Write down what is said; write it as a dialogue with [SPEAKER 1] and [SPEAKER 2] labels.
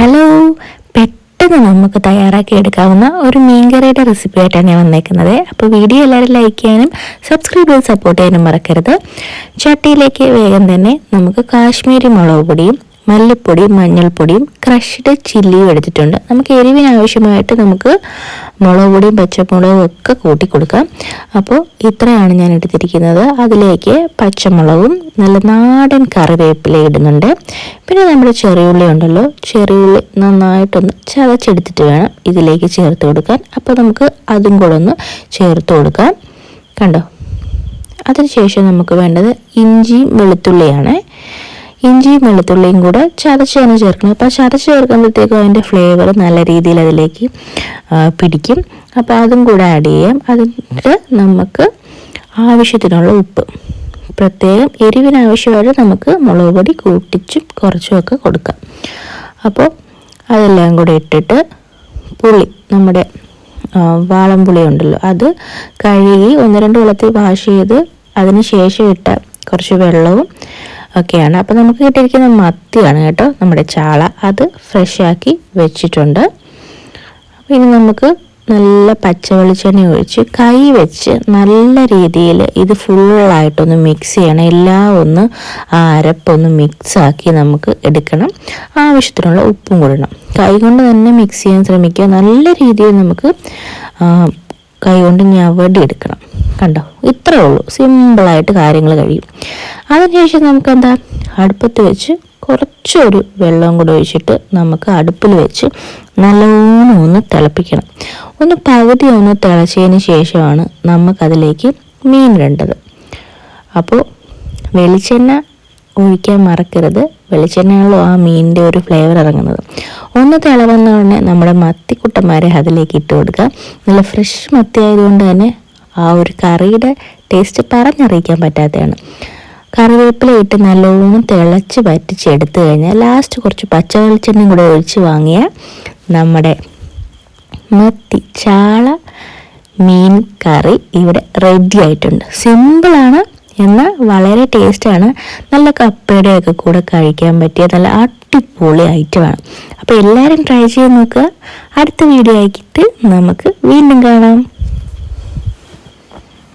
[SPEAKER 1] Hello പെട്ടെന്ന് നമുക്ക് തയ്യാറാക്കി എടുക്കാവുന്ന ഒരു മീൻകറിയുടെ റെസിപ്പി ആയിട്ടാണ് ഞാൻ വന്നേക്കുന്നത്. അപ്പോൾ വീഡിയോ എല്ലാവരും ലൈക്ക് ചെയ്യാനും സബ്സ്ക്രൈബ് ചെയ്ത് സപ്പോർട്ട് ചെയ്യാനും മറക്കരുത്. ചട്ടിയിലേക്ക് വേഗം തന്നെ നമുക്ക് കാശ്മീരി മുളക് പൊടിയും മല്ലിപ്പൊടിയും മഞ്ഞൾപ്പൊടിയും ക്രഷ്ഡ് ചില്ലിയും എടുത്തിട്ടുണ്ട്. നമുക്ക് എരിവിന് ആവശ്യമായിട്ട് നമുക്ക് മുളക് പൊടിയും പച്ചമുളകും ഒക്കെ കൂട്ടി കൊടുക്കാം. അപ്പോൾ ഇത്രയാണ് ഞാൻ എടുത്തിരിക്കുന്നത്. അതിലേക്ക് പച്ചമുളകും നല്ല നാടൻ കറിവേപ്പില ഇടുന്നുണ്ട്. പിന്നെ നമ്മുടെ ചെറിയുള്ളി ഉണ്ടല്ലോ ചെറിയുള്ളി നന്നായിട്ടൊന്ന് ചതച്ചെടുത്തിട്ട് വേണം ഇതിലേക്ക് ചേർത്ത് കൊടുക്കാൻ. അപ്പോൾ നമുക്ക് അതും കൂടെ ഒന്ന് ചേർത്ത് കൊടുക്കാം. കണ്ടോ? അതിനുശേഷം നമുക്ക് വേണ്ടത് ഇഞ്ചിയും വെളുത്തുള്ളിയാണ്. ഇഞ്ചിയും വെളുത്തുള്ളിയും കൂടെ ചതച്ചാണ് ചേർക്കണം. അപ്പോൾ ചതച്ച് ചേർക്കുമ്പോഴത്തേക്കും അതിന്റെ ഫ്ലേവർ നല്ല രീതിയിൽ അതിലേക്ക് പിടിക്കും. അപ്പോൾ അതും കൂടെ ആഡ് ചെയ്യാം. അതിന്റെ നമുക്ക് ആവശ്യത്തിനുള്ള ഉപ്പ്. പ്രത്യേകം എരിവിനാവശ്യമായിട്ട് നമുക്ക് മുളക് പൊടി കൂട്ടിച്ചും കുറച്ചുമൊക്കെ കൊടുക്കാം. അപ്പോൾ അതെല്ലാം കൂടെ ഇട്ടിട്ട് പുളി നമ്മുടെ വാളംപുളി ഉണ്ടല്ലോ അത് കഴുകി ഒന്ന് രണ്ട് വെള്ളത്തിൽ വാഷ് ചെയ്ത് അതിന് ശേഷം ഇട്ട കുറച്ച് വെള്ളവും ഒക്കെയാണ്. അപ്പോൾ നമുക്ക് കിട്ടിയിരിക്കുന്ന മത്തിയാണ് കേട്ടോ നമ്മുടെ ചാള. അത് ഫ്രഷ് ആക്കി വെച്ചിട്ടുണ്ട്. അപ്പോൾ ഇനി നമുക്ക് നല്ല പച്ച വെളിച്ചെണ്ണ ഒഴിച്ച് കൈ വെച്ച് നല്ല രീതിയിൽ ഇത് ഫുള്ളായിട്ടൊന്ന് മിക്സ് ചെയ്യണം. എല്ലാം ഒന്ന് ആ അരപ്പൊന്ന് മിക്സാക്കി നമുക്ക് എടുക്കണം. ആവശ്യത്തിനുള്ള ഉപ്പും കൂടണം കൈ കൊണ്ട് തന്നെ മിക്സ് ചെയ്യാൻ ശ്രമിക്കുക. നല്ല രീതിയിൽ നമുക്ക് കൈ കൊണ്ട് ഞവടി എടുക്കണം. കണ്ടോ? ഇത്രേ ഉള്ളൂ. സിമ്പിളായിട്ട് കാര്യങ്ങൾ കഴിയും. അതിനുശേഷം നമുക്ക് എന്താ അടുപ്പത്ത് വെച്ച് കുറച്ചൊരു വെള്ളം കൂടെ ഒഴിച്ചിട്ട് നമുക്ക് അടുപ്പിൽ വെച്ച് നല്ലോണം ഒന്ന് തിളപ്പിക്കണം. ഒന്ന് പകുതി ഒന്ന് തിളച്ചതിന് ശേഷമാണ് നമുക്കതിലേക്ക് മീൻ ഇടേണ്ടത്. അപ്പോൾ വെളിച്ചെണ്ണ ഒഴിക്കാൻ മറക്കരുത്. വെളിച്ചെണ്ണയാണല്ലോ ആ മീനിന്റെ ഒരു ഫ്ലേവർ ഇറങ്ങുന്നത്. ഒന്ന് തിളവന്ന ഉടനെ നമ്മുടെ മത്തിക്കുട്ടന്മാരെ അതിലേക്ക് ഇട്ട് കൊടുക്കുക. നല്ല ഫ്രഷ് മത്തി ആയതുകൊണ്ട് തന്നെ ആ ഒരു കറിയുടെ ടേസ്റ്റ് പറഞ്ഞറിയിക്കാൻ പറ്റാത്തതാണ്. കറിവേപ്പില ഇട്ട് നല്ലോണം തിളച്ച് പറ്റിച്ചെടുത്തു കഴിഞ്ഞാൽ ലാസ്റ്റ് കുറച്ച് പച്ച വെളിച്ചെണ്ണയും കൂടെ ഒഴിച്ച് വാങ്ങിയ നമ്മുടെ മത്തി ചാള മീൻ കറി ഇവിടെ റെഡി ആയിട്ടുണ്ട്. സിമ്പിളാണ് എന്നാൽ വളരെ ടേസ്റ്റാണ് നല്ല കപ്പയുടെയൊക്കെ കൂടെ കഴിക്കാൻ പറ്റിയ നല്ല അടിപൊളി ഐറ്റമാണ് അപ്പോൾ എല്ലാവരും ട്രൈ ചെയ്ത് നോക്കുക. അടുത്ത വീഡിയോ ആക്കിയിട്ട് നമുക്ക് വീണ്ടും കാണാം.